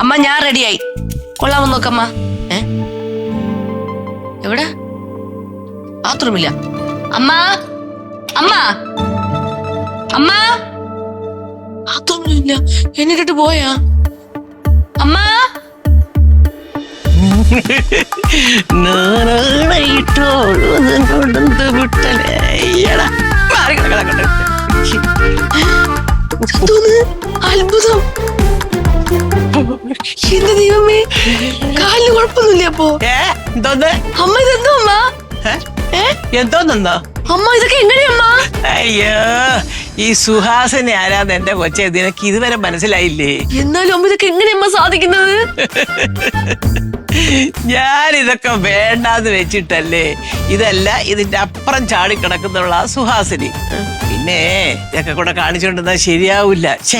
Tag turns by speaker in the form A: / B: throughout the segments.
A: അമ്മ ഞാൻ റെഡിയായി കൊള്ളാമോ നോക്കമ്മ? ഏ? എവിടെ? ബാത്റൂമില്ല അമ്മ? അമ്മ? അമ്മ? ബാത്റൂമിലില്ല എന്നിട്ടിട്ട് പോയാ? അമ്മ? എന്തോന്ന്? അത്ഭുതം. എന്റെ ദൈവമേ കാലിന് കുഴപ്പമൊന്നുമില്ല അപ്പോ?
B: എന്തോന്ന്?
A: അമ്മ ഇതെന്തോ അമ്മ?
B: എന്തോന്നെന്നോ?
A: അമ്മ ഇതൊക്കെ എങ്ങനെയമ്മ
B: അയ്യോ ഈ സുഹാസിനെ ആരാന്ന് എന്റെ കൊച്ചെ നിനക്ക് ഇതുവരെ മനസ്സിലായില്ലേ?
A: എന്നാലും അമ്മ ഇതൊക്കെ എങ്ങനെയമ്മ സാധിക്കുന്നത്?
B: ഞാൻ ഇതൊക്കെ വേണ്ടാന്ന് വെച്ചിട്ടല്ലേ ഇതല്ല ഇതിന്റെ അപ്പുറം ചാടിക്കിടക്കുന്നുള്ള സുഹാസിനി. പിന്നെ ഇതൊക്കെ കൂടെ കാണിച്ചുകൊണ്ടിരുന്നാൽ ശരിയാവില്ല. ഛേ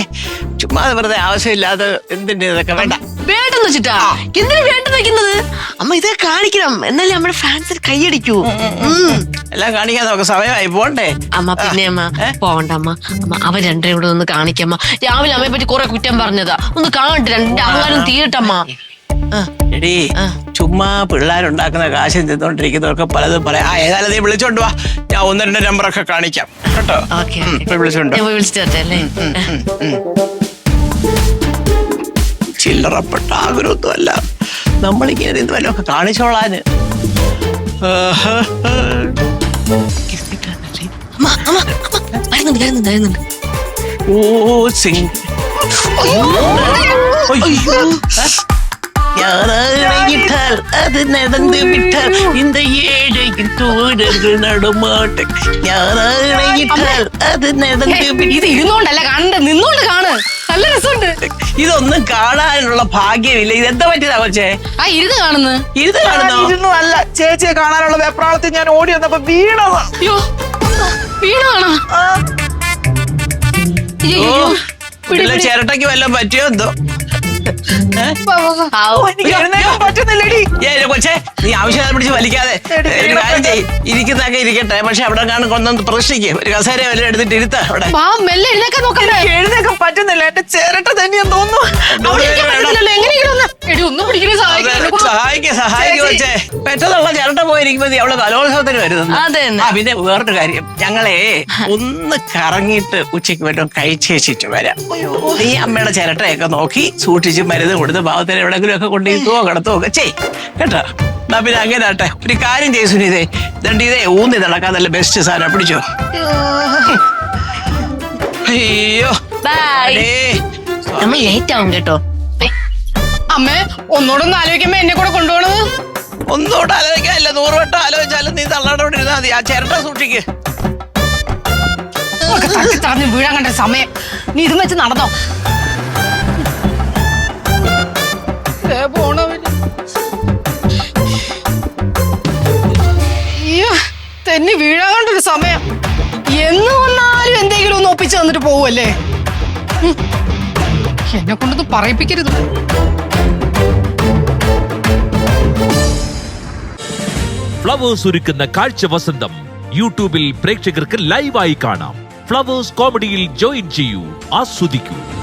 B: ചുമ്മാ വെറുതെ ആവശ്യമില്ലാതെ എന്തിന്റെ ഇതൊക്കെ വേണ്ട.
A: വേണ്ടെന്ന് വെച്ചിട്ടാ? എന്തിനു വേണ്ടെന്ന് വെക്കുന്നത്? അമ്മ ഇതൊക്കെ കാണിക്കണം. എന്നാലേ നമ്മുടെ ഫാൻസിൽ കൈയടിക്കൂ. ഉം.
B: എല്ലാം കാണിക്കാൻ നമുക്ക് സമയമായി. പോണ്ടേ?
A: അമ്മ പിന്നെ അമ്മ
B: ഏ?
A: പോവണ്ട അമ്മ. അമ്മ അവൻ രണ്ടേ കൂടെ ഒന്ന് കാണിക്കമ്മ രാവിലെ അമ്മയെ പറ്റി കുറെ കുറ്റം പറഞ്ഞതാ. ഒന്ന് കാണട്ടെ രണ്ട് അഹങ്കാരം തീരട്ടമ്മ
B: എടീ
A: ആ.
B: ചുമ്മാ പിള്ളേരുണ്ടാക്കുന്ന കാശം തിന്നോണ്ടിരിക്കുന്നവർക്ക് പലതും പറയാം. ആ ഏതായാലും നീ വിളിച്ചോണ്ട് വാ. ഞാൻ ഒന്ന് രണ്ട് നമ്പറൊക്കെ കാണിക്കാം. കേട്ടോ.
A: ഓക്കേ.
B: ഇപ്പൊ വിളിച്ചോണ്ട്
A: ഞാൻ പോയി വിളിച്ചിട്ട് വരട്ടെ അല്ലേ
B: ചില്ലറപ്പെട്ട ആഗ്രഹമൊന്നും അല്ല നമ്മളിങ്ങനെ നിന്ന് വല്ലതൊക്കെ കാണിച്ചോളാന്.
A: അമ്മ അമ്മ അമ്മ. വരുന്നുണ്ട് വരുന്നുണ്ട് വരുന്നുണ്ട്.
B: ഓ സിംഗ്. അയ്യോ. விட்டால் அது நடந்து விட்டால் இந்த ஏழைக்கு தூரங்கள் நடமாட்ட யாராகிட்டால் அது நடந்து
C: ഇത് ഇരുന്നോണ്ടല്ല കാണണ്ട നിന്നോണ്ട് കാണ്. നല്ല രസമുണ്ട്.
B: ഇതൊന്നും കാണാനുള്ള ഭാഗ്യമില്ല. ഇത് എന്താ പറ്റിയതാ കൊച്ചേ?
C: ആ ഇരുന്ന് കാണുന്നു.
B: ഇരുന്ന് കാണുന്നു?
D: ഇരുന്നു അല്ല ചേച്ചിയെ കാണാനുള്ള വെപ്രാളത്തിൽ ഞാൻ ഓടി വന്നപ്പോ വീണതാ.
C: വീണോ വീണാണോ
B: ആ. അയ്യോ, ഓ ചേരട്ടയ്ക്ക് വല്ലതും പറ്റിയോ എന്തോ?
D: പറ്റുന്നില്ലടി.
B: നീ ആവശ്യം പിടിച്ച് വലിക്കാതെ. ഇരിക്കുന്നൊക്കെ ഇരിക്കട്ടെ. പക്ഷെ അവിടെ കാണും കൊണ്ടൊന്ന് പ്രശ്നിക്ക് ഒരു കസേര വല്ലതും എടുത്തിട്ട് ഇരുത്താ അവിടെ.
C: മെല്ലെ എഴുന്നേക്കാൻ നോക്കണ്ടേ
D: പറ്റുന്നില്ല. എന്റെ ചേരട്ട തന്നെയാന്ന് തോന്നുന്നു.
C: എങ്ങനെയെങ്കിലും ഒന്ന് എടി ഒന്നും പിടിക്കണേ
B: സഹായിക്ക. സഹായിക്കേ കൊച്ചേ. പെട്ടെന്നുള്ള ചിരട്ട പോയിരിക്കുമ്പോ നീ അവൾ കലോത്സവത്തിന് വരുന്നു
A: അതെ തന്നെ.
B: ആ പിന്നെ വേറൊരു കാര്യം. ഞങ്ങളെ ഒന്ന് കറങ്ങിയിട്ട് ഉച്ചയ്ക്ക് പറ്റും കഴിച്ചേച്ചിട്ട് വരാം. നീ അമ്മയുടെ ചിരട്ടയൊക്കെ നോക്കി സൂക്ഷിച്ച് മരുന്ന് കൊടുത്ത് ഭാവത്തിന് എവിടെങ്കിലും ഒക്കെ കൊണ്ടിരുത്തുവോ കിടത്തുവോ ഒക്കെ. ചെയ് കേട്ടോ. എന്നാ പിന്നെ അങ്ങനെ ആട്ടെ. ഒരു കാര്യം ചെയ്തു സുനീതേ. രണ്ടീതേ ഊന്നി നടക്കാൻ നല്ല ബെസ്റ്റ് സാധനം. പിടിച്ചോ?
A: ബൈ. അമ്മ ലേറ്റ് ആവും കേട്ടോ.
C: അമ്മേ ഒന്നോടൊന്ന് ആലോചിക്കുമ്പോ എന്നെ കൂടെ കൊണ്ടുപോണത്?
B: ഒന്നുകൂടെ ആലോചിക്കാനില്ല. നൂറ് വട്ടം ആലോചിച്ചാലും നീ തള്ളാടോടെ ഇരുന്നാ മതി. ആ ചിരട്ട സൂക്ഷിക്ക്.
C: തറഞ്ഞ് വീഴാൻ കണ്ട സമയം. നീ ഇതും വെച്ച് നടന്നോ. തെന്നി വീഴാൻ കണ്ടൊരു സമയം. എന്ന് വന്നാലും എന്തെങ്കിലും ഒന്ന് ഒപ്പിച്ച് തന്നിട്ട് പോവല്ലേ. എന്നെ കൊണ്ടൊന്നും പറയിപ്പിക്കരുത്.
E: ഫ്ലവേഴ്സ് ഒരുക്കുന്ന കാഴ്ച വസന്തം യൂട്യൂബിൽ പ്രേക്ഷകർക്ക് ലൈവായി കാണാം. ഫ്ലവേഴ്സ് കോമഡിയിൽ ജോയിൻ ചെയ്യൂ ആസ്വദിക്കൂ.